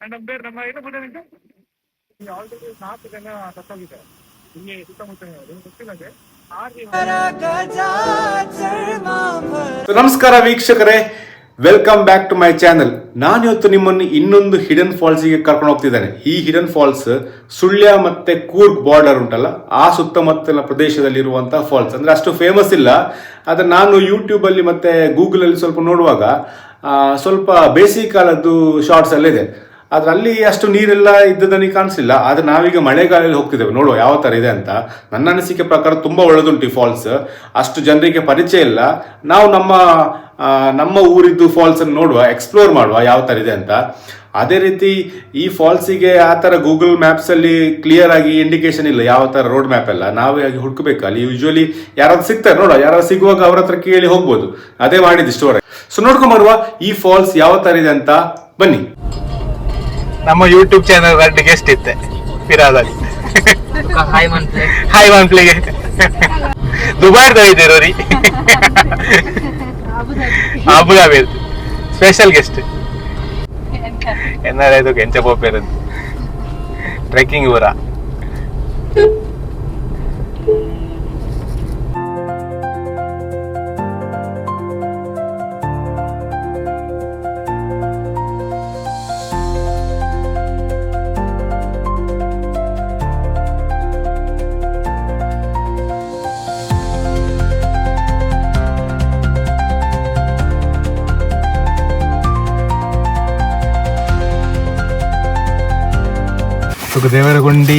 ನಮ್ಮ ಬೇರೆ ನಮ್ಮ ಏನು ಇಲ್ಲಿ ಆಲ್ರೆಡಿ ನಾಲ್ಕು ಜನ ಸತ್ತೋಗಿದ್ದಾರೆ. ಇಲ್ಲಿ ಸುತ್ತಮುತ್ತ ಗೊತ್ತಿಲ್ಲದೆ ಆರು ನಮಸ್ಕಾರ ವೀಕ್ಷಕರೇ. Welcome back to my channel ನಾನು ಇವತ್ತು ನಿಮ್ಮನ್ನು ಇನ್ನೊಂದು ಹಿಡನ್ ಫಾಲ್ಸಿಗೆ ಕರ್ಕೊಂಡು ಹೋಗ್ತಿದ್ದೇನೆ. ಈ ಹಿಡನ್ ಫಾಲ್ಸ್ ಸುಳ್ಯ ಮತ್ತೆ ಕೂರ್ಗ್ ಬಾರ್ಡರ್ ಉಂಟಲ್ಲ ಆ ಸುತ್ತಮುತ್ತಲ ಪ್ರದೇಶದಲ್ಲಿರುವಂತಹ ಫಾಲ್ಸ್ ಅಂದ್ರೆ ಅಷ್ಟು ಫೇಮಸ್ ಇಲ್ಲ. ಆದ್ರೆ ನಾನು ಯೂಟ್ಯೂಬಲ್ಲಿ ಮತ್ತೆ ಗೂಗಲಲ್ಲಿ ಸ್ವಲ್ಪ ನೋಡುವಾಗ ಸ್ವಲ್ಪ ಬೇಸಿಗೆ ಕಾಲದ್ದು ಶಾರ್ಟ್ಸ್ ಎಲ್ಲ ಇದೆ. ಆದ್ರೆ ಅಲ್ಲಿ ಅಷ್ಟು ನೀರೆಲ್ಲ ಇದ್ದದ್ದು ಕಾಣಿಸಲಿಲ್ಲ. ಕಾಣಿಸಿಲ್ಲ ಆದ್ರೆ ನಾವೀಗ ಮಳೆಗಾಲದಲ್ಲಿ ಹೋಗ್ತಿದ್ದೇವೆ. ನೋಡುವ ಯಾವ ತರ ಇದೆ ಅಂತ. ನನ್ನ ಅನಿಸಿಕೆ ಪ್ರಕಾರ ತುಂಬಾ ಒಳ್ಳೆದುಂಟು ಈ ಫಾಲ್ಸ್ ಅಷ್ಟು ಜನರಿಗೆ ಪರಿಚಯ ಇಲ್ಲ. ನಾವು ನಮ್ಮ ನಮ್ಮ ಊರಿದ್ದು ಫಾಲ್ಸ್ ಅನ್ನು ನೋಡುವ ಎಕ್ಸ್ಪ್ಲೋರ್ ಮಾಡುವ ಯಾವ ತರ ಇದೆ ಅಂತ. ಅದೇ ರೀತಿ ಈ ಫಾಲ್ಸಿಗೆ ಆ ತರ ಗೂಗಲ್ ಮ್ಯಾಪ್ಸ್ ಅಲ್ಲಿ ಕ್ಲಿಯರ್ ಆಗಿ ಇಂಡಿಕೇಶನ್ ಇಲ್ಲ ಯಾವ ತರ ರೋಡ್ ಮ್ಯಾಪ್ ಎಲ್ಲ. ನಾವೇ ಆಗಿ ಹುಡುಕಬೇಕು. ಅಲ್ಲಿ ಯೂಶ್ವಲಿ ಯಾರಾದ್ರೂ ಸಿಗ್ತಾರೆ. ನೋಡುವ, ಯಾರಾದ್ರೂ ಸಿಗುವಾಗ ಅವರ ಹತ್ರ ಕೇಳಿ ಹೋಗ್ಬೋದು. ಅದೇ ಮಾಡಿದ್ದು ಸ್ಟೋರ್ ಸೊ ನೋಡ್ಕೊಂಬರುವ ಈ ಫಾಲ್ಸ್ ಯಾವ ತರ ಇದೆ ಅಂತ ಬನ್ನಿ. ನಮ್ಮ ಯೂಟ್ಯೂಬ್ ಚಾನಲ್ ರೆಡ್ ಗೆಸ್ಟ್ ಇತ್ತೆ ಫಿರಾದಲ್ಲಿ ಹಾಯ್ ಮಂತ್ಲಿ ಹಾಯ್ ಮಂತ್ಲಿಗೆ ದುಬಾಯ್ದ ಇದ್ದೀರೋ ರೀ ಅಬುದಾಬಿ. ಸ್ಪೆಷಲ್ ಗೆಸ್ಟ್ ಎನ್ನಾರ ಇದು ಕೆಂಚ ಪೋಪೇರದ್ದು ಟ್ರೆಕ್ಕಿಂಗ್ ಊರ. ದೇವರಗುಂಡಿ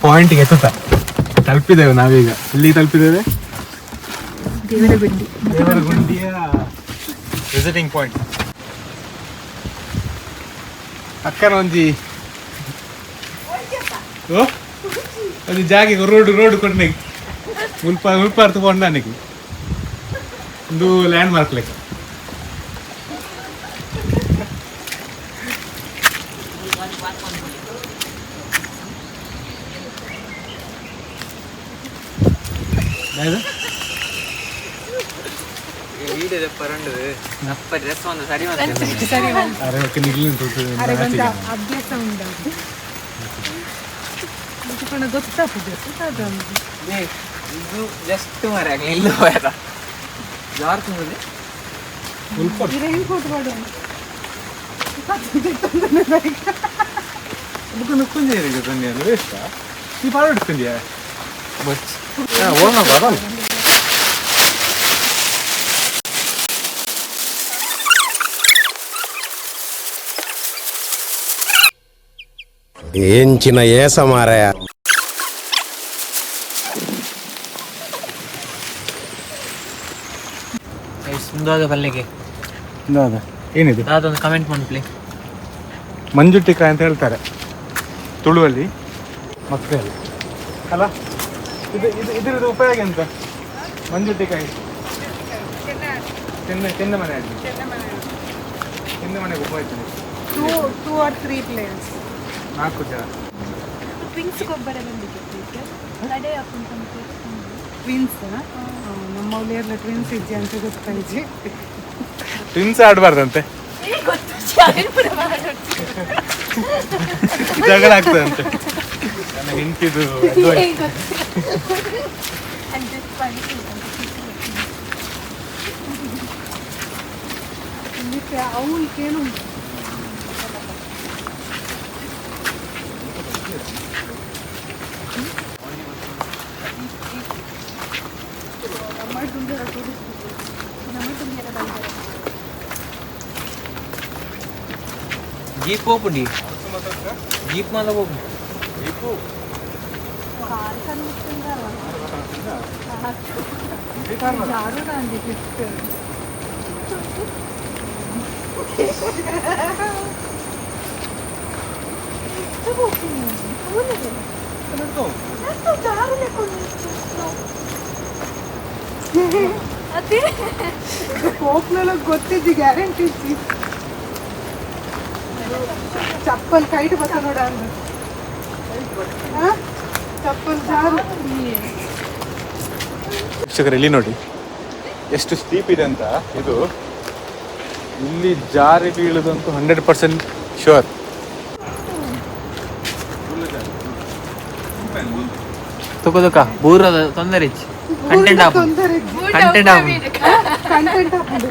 ಪಾಯಿಂಟ್ಗೆ ಎತ್ತುತ್ತ? ತಲುಪಿದ್ದೇವೆ ನಾವೀಗ. ಇಲ್ಲಿ ತಲುಪಿದ್ದೇವೆ? ದೇವರಗುಂಡಿಯ ವಿಸಿಟಿಂಗ್ ಪಾಯಿಂಟ್ ಅಕ್ಕನ ಒಂಜಿ ಓ? ಒಂದು ಜಾಗಿಗೆ ರೋಡ್ ರೋಡ್ ಕೊಂಡೆ ಮುಲ್ಪ ಮುಲ್ಪಾರ್ತು ತಗೊಂಡ ಒಂದು ಲ್ಯಾಂಡ್ ಮಾರ್ಕ್ ಲೆಕ್ಕ. ಯಾವ್ದು? வீடு பரண்டது அப்ப ட்ரெஸ் வந்து சரி வந்து ಅರವಕ್ಕೆ ನಿಲ್ಲಿ ಅಭ್ಯಾಸ ಉಂಟು ಇದಕ್ಕೊಂದು ಗೊತ್ತಾಗ್ತದೆ ಅದೊಂದು ಇದು ಜಸ್ಟ್ ಮರ ಇಲ್ಲ ಬೇಡ ಯಾರು ತುಂಬುದು ಇದು ಹೆಂಗೆ ಫೋಟೋ ಮಾಡುವ ಅದಕ್ಕೆ ನುಕ್ಕೊಂಜೆ ಇದೆ ತಂದೆ ಅದು ವೇಸ್ಟ್ ಈ ಪಾಡ ಇಡ್ಕೊಂಡ್ಯಾ ಬಟ್ ಓನ ಬರಲ್ಲ ಎಂಚಿನ ಏಸ ಮಾರಾಯ ಸುಂದರದ ಪಲ್ಲೆಗೆ ಹೌದಾ ಏನಿದು? ಅದೊಂದು ಕಮೆಂಟ್ ಮಾಡ್ಲಿ ಮಂಜುಟ್ಟಿಕಾಯಿ ಅಂತ ಹೇಳ್ತಾರೆ. ತುಳುವಲ್ಲಿ ಮಕ್ಕಳಲ್ಲಿ. ಅಲ್ಲ? ಇದು ಇದು ಇದರದ್ದು ಉಪಯೋಗ ಎಂತ? ಮಂಜುಟ್ಟಿಕಾಯಿ ಚೆನ್ನ ಚೆನ್ನ ಮನೆ ಆಗಿ ಚೆನ್ನ ಮನೆಗೆ ಉಪಯೋಗ two two or three players ನಾಲ್ಕು ಜನ. ಟ್ವಿನ್ಸ್ ಗೊಬ್ಬರ ಬಂದಿದೆ ಟ್ವಿನ್ಸ್ ನಮ್ಮ ಮೌಲ್ಯರ್ಲ ಟ್ವಿನ್ಸ್ ಇಜ್ಜಿ ಅಂತ ಗೊತ್ತಾಯ್ತು. ಟ್ವಿನ್ಸ್ ಆಡಬಾರ್ದಂತೆ. ಜಗಳ ಆಗ್ತದಂತೆ. ನನ್ನ ಹೆಂಡತಿದು ಅವನಿಗೇನು ಜೀಪ್ ಹೋಗ್ಬಿಡಿ ಜೀಪ್ ಮಾಲ ಹೋಗ್ಬಿಡಿ ಯಾರು ನಂಗೆ ಗಿಫ್ಟ್ ಕೋಕ್ಲೆಲ್ಲ ಗೊತ್ತಿದ್ದು ಗ್ಯಾರಂಟಿ ಇತ್ತು ಚಪ್ಪಲ್ ಕೈಟ್ ಬತ್ತ ನೋಡ ಅಂದ ಹಾ? ಚಪ್ಪಲ್ ಜಾರು ವೀಕ್ಷಕರು ಇಲ್ಲಿ ನೋಡಿ. ಎಷ್ಟು ಸ್ಟೀಪ್ ಇದೆ ಅಂತ. ಇದು ಇಲ್ಲಿ ಜಾರಿ ಬೀಳುದಂತೂ ಹಂಡ್ರೆಡ್ ಪರ್ಸೆಂಟ್ ಶ್ಯೂರ್ ತುಕ ತುಕ ಬೂರದ ತೊಂದರೆ ಇಚ್ಚಿ content app content app content ಹಾಕೋದು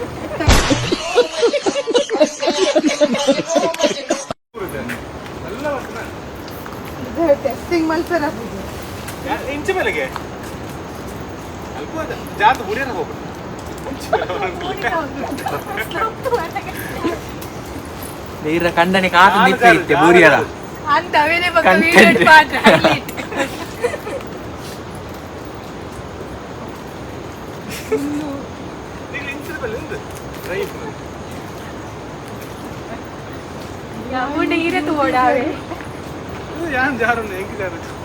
ಟೆಸ್ಟಿಂಗ್ ಮಲ್ಸರ ಇಂಚ ಮೇಲೆಗೆ ಜಾತ ಮುಡಿಯಲ್ಲ ಹೋಗ್ಬಿಟ್ಟು ನೀರ ಕಂಡನೆ ಕಾತು ನಿಪ್ಪೆ ಇತ್ತೆ ಬೂರಿಯರ ಅಂತ ಅವನೇ ಬಗ್ಗೆ Content. video ಮಾತ್ರ highlight. ಯಾವಣ್ಣ ಇರತ್ತು ಓಡಾವೆ ഞാൻ ജാറുണ്ട് എനിക്ക് ജാറ് ನಮ್ಮ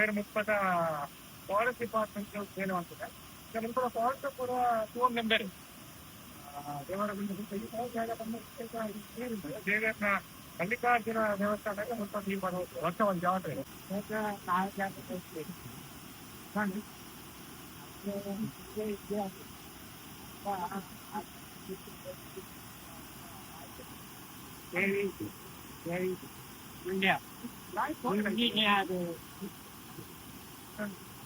ಬೇರೆ ಮುಪ್ಪಟ ಫಾರೆಸ್ಟ್ ಡಿಪಾರ್ಟ್ಮೆಂಟ್ ಏನು ಅಂತದೆ ನಮ್ಮ ಫಾರೆಸ್ಟ್ ಕೂಡ ಫೋನ್ ನಂಬರ್ ದೇವರ ದೇವರ ಮಲ್ಲಿಕಾರ್ಜುನ ದೇವಸ್ಥಾನಕ್ಕೆ ಸ್ವಲ್ಪ ನೀವು ಬರೋದು ವರ್ಷ ಒಂದು ಜಾತ್ರೆ Very, very, yeah.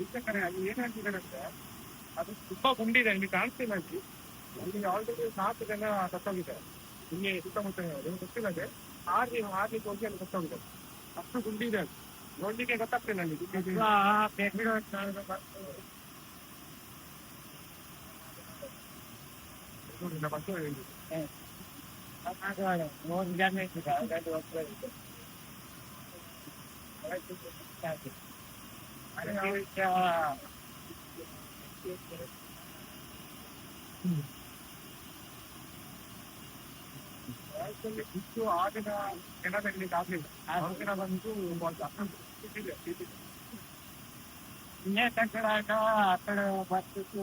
ಗುಂಪಿನ ಏನಾಗಿದ್ದಾರೆ ಅದು ತುಂಬಾ ಗುಂಡಿದೆ ನಿಮಗೆ ಕಾಣಿಸ್ತಿಲ್ಲ ಅಲ್ಲಿ ಅಲ್ಲಿ ಆಲ್ರೆಡಿ ನಾಲ್ಕು ಜನ ಸತ್ತೋಗಿದ್ದಾರೆ ಇಲ್ಲಿ ಸುತ್ತಮುತ್ತ ನಿಮ್ಗೆ ಗೊತ್ತಿಲ್ಲದೆ ಆರ್ಲಿ ಆರ್ಲಿಕ್ಕೆ ಹೋಗಿ ಅಲ್ಲಿ ಸತ್ತೋಗಿದ್ದಾರೆ ಅಷ್ಟು ಗುಂಡಿ ಇದೆ ಅದು ನೋಡ್ಲಿಕ್ಕೆ ಗೊತ್ತಾಗ್ತಿಲ್ಲ ಅಲ್ಲಿ ನೋಡಿ ನಮ್ಮ ಹತ್ರ ಹೇಳಿ. ಮೂರು ಜನ ಇದ್ದಾರೆ ಎರಡು ವರ್ಷ ಆಕ್ಚುಲಿ ಇಷ್ಟು ಆ ದಿನ ಜನ ತೆಗಿಲಿಕ್ಕೆ ಆಗ್ಲಿಲ್ಲ ಆ ದಿನ ಬಂದು ಬಂದ ಇನ್ನೇ ಕಟ್ಟಡ ಆ ಕಡೆ ಬರ್ತಿತ್ತು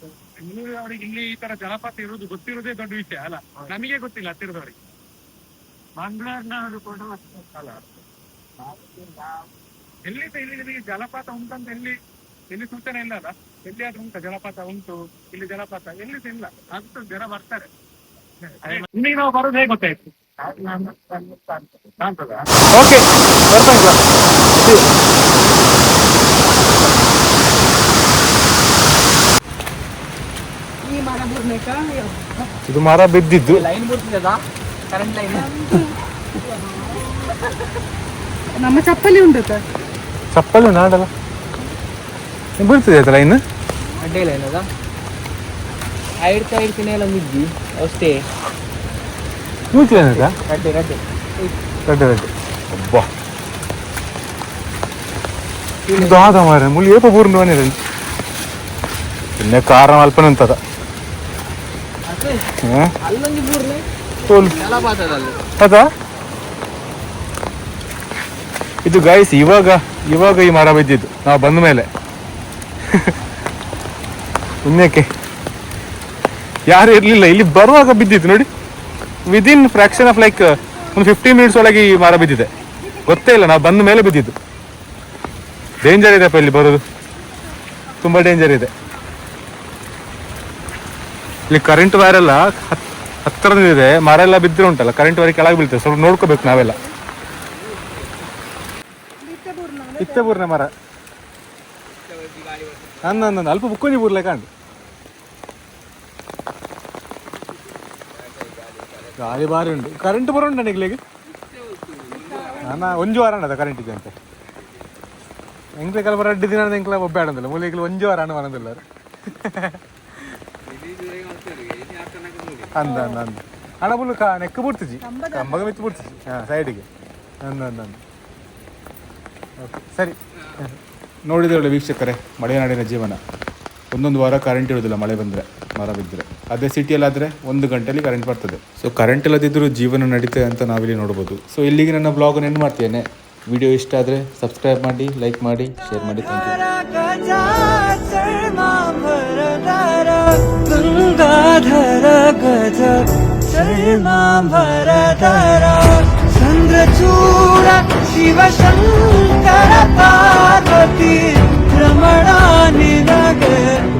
ಬೆಂಗಳೂರು ಅವರಿಗೆ ಇಲ್ಲಿ ಈ ತರ ಜಲಪಾತ ಇರುವುದು ಗೊತ್ತಿರೋದೇ ದೊಡ್ಡ ವಿಷಯ ಅಲ್ಲ ನಮಗೆ ಗೊತ್ತಿಲ್ಲ ಹತ್ತಿರದವರಿಗೆ ಮಂಗಳೂರಿನವರು ಕೂಡ ಅಲ್ಲ ಎಲ್ಲಿ ಇಲ್ಲಿ ನಿಮಗೆ ಜಲಪಾತ ಉಂಟಂತ ಎಲ್ಲಿ ಎಲ್ಲಿ ಸೂಚನೆ ಇಲ್ಲ ಅಲ್ಲ ಎಲ್ಲಿಯಾದ್ರೂ ಉಂಟ ಜಲಪಾತ ಉಂಟು ಇಲ್ಲಿ ಜಲಪಾತ ಎಲ್ಲಿ ಇಲ್ಲ ಅಂತ ಜನ ಬರ್ತಾರೆ ನಿಮಗೆ ನಾವು ಬರೋದು ಹೇಗೆ ಗೊತ್ತಾಯ್ತು ಓಕೆ ಇದು ಮರ ಬಿದ್ದಿದ್ದು ಲೈನ್ ಬಿಡ್ತಿದ್ದದ ಕರೆಂಟ್ ಲೈನ್ ನಮ್ಮ ಚಪ್ಪಲಿ ಉಂಟು ಚಪ್ಪಲಿ ನಾಡಲ್ಲ ಬೀಳ್ತದೆ ಆಯ್ತಲ್ಲ ಇನ್ನು ಅಡ್ಡೆ ಲೈನ್ ಅದ ಐಡ್ತಾ ಇರ್ತೀನಿ ಎಲ್ಲ ಮಿದ್ದಿ ಅಷ್ಟೇ ಬೀಳ್ತದೆ ಆಯ್ತಾ ರಡ್ಡೆ ರಡ್ಡೆ ರೆಡ್ ರೆಡ್ ಅಬ್ಬಾ ದಾದ ಮಾರ ಮುಳಿ ಏಪ ಪೂರ್ಣ ಬನ್ನಿರಲಿ പിന്നെ കാരം അല്പന ಜಲಪಾತದಲ್ಲಿ ಇದು ಗೈಸ್ ಇವಾಗ ಇವಾಗ ಈ ಮರ ಬಿದ್ದಿದ್ದು. ನಾವು ಬಂದ ಮೇಲೆ. ಪುಣ್ಯಕ್ಕೆ. ಯಾರು ಇರಲಿಲ್ಲ, ಇಲ್ಲಿ ಬರುವಾಗ ಬಿದ್ದಿತ್ತು ನೋಡಿ. ವಿದಿನ್ ಫ್ರಾಕ್ಷನ್ ಆಫ್ ಲೈಕ್ ಒಂದು ಫಿಫ್ಟೀನ್ ಮಿನಿಟ್ಸ್ ಒಳಗೆ ಈ ಮರ ಬಿದ್ದಿದೆ. ಗೊತ್ತೇ ಇಲ್ಲ, ನಾವು ಬಂದ ಮೇಲೆ ಬಿದ್ದಿದ್ದು. ಡೇಂಜರ್ ಇದೆಪ್ಪ ಇಲ್ಲಿ ಬರೋದು. ತುಂಬ ಡೇಂಜರ್ ಇದೆ. ಇಲ್ಲಿ ಕರೆಂಟ್ ವೈರ್ ಎಲ್ಲ ಹತ್- ಹತ್ತಿರದಿದೆ ಮರ ಎಲ್ಲ ಬಿದ್ದರೆ ಉಂಟಲ್ಲ ಕರೆಂಟ್ ವೈರ್ ಕೆಳಗೆ ಬೀಳ್ತದೆ ಸ್ವಲ್ಪ ನೋಡ್ಕೋಬೇಕು ನಾವೆಲ್ಲ ಇತ್ತಪೂರ್ಣ ಮರ ಅಂದ ಅಂದ ಅಲ್ಪ ಬುಕ್ಕೊಂಜಿ ಬೂರ್ಲೆ ಕಾಂಡು ಗಾಳಿ ಬಾರಿ ಉಂಟು ಕರೆಂಟ್ ಬರ ಉಂಟ ನಿಗ್ಲಿಗೆ ನಾನು ಒಂಜು ವಾರ ಅಣ್ಣದ ಕರೆಂಟ್ ಇದೆ ಅಂತ ಎಂಕ್ಲೆ ಕಲ ಬರ ಅಡ್ಡಿ ದಿನ ಎಂಕ್ಲ ಒಬ್ಬ ಆಡಂದಿಲ್ಲ ಮೂಲಿಗೆ ಒಂಜು ವಾರ ಹಣ ಬರಂದಿಲ್ಲ ಅವ್ರು. ಅಂದ ಅಂದ ಅಂದ. ಹಣ ಬುಲ್ಲು ಕಾ ನೆಕ್ಕ ಬಿಡ್ತಿಜಿ ಕಂಬಗ ಮೆಚ್ಚು ಬಿಡ್ತಿಜಿ ಹಾಂ ಸೈಡಿಗೆ. ಅಂದ ಅಂದ ಅಂದ. ಓಕೆ ಸರಿ. ನೋಡಿದ್ರಲ್ಲ ವೀಕ್ಷಕರೇ ಮಳೆನಾಡಿನ ಜೀವನ. ಒಂದೊಂದು ವಾರ ಕರೆಂಟ್ ಇರೋದಿಲ್ಲ ಮಳೆ ಬಂದರೆ ಮರ ಬಿದ್ದರೆ ಅದೇ ಸಿಟಿಯಲ್ಲಾದರೆ ಒಂದು ಗಂಟೆಯಲ್ಲಿ ಕರೆಂಟ್ ಬರ್ತದೆ. ಸೊ ಕರೆಂಟ್ ಇಲ್ಲದಿದ್ದರೂ ಜೀವನ ನಡೀತದೆ ಅಂತ ನಾವಿಲ್ಲಿ ನೋಡ್ಬೋದು. ಸೊ ಇಲ್ಲಿಗೆ ನನ್ನ ಬ್ಲಾಗನ್ನು ಎಂಡ್ ಮಾಡ್ತೇನೆ. ವಿಡಿಯೋ ಇಷ್ಟ ಆದರೆ ಸಬ್ಸ್ಕ್ರೈಬ್ ಮಾಡಿ ಲೈಕ್ ಮಾಡಿ ಶೇರ್ ಮಾಡಿ. ಥ್ಯಾಂಕ್ ಯು गङ्गाधर गज शर्माम्बरधर चन्द्रचूड शिव पार्वती रमणानि नगर।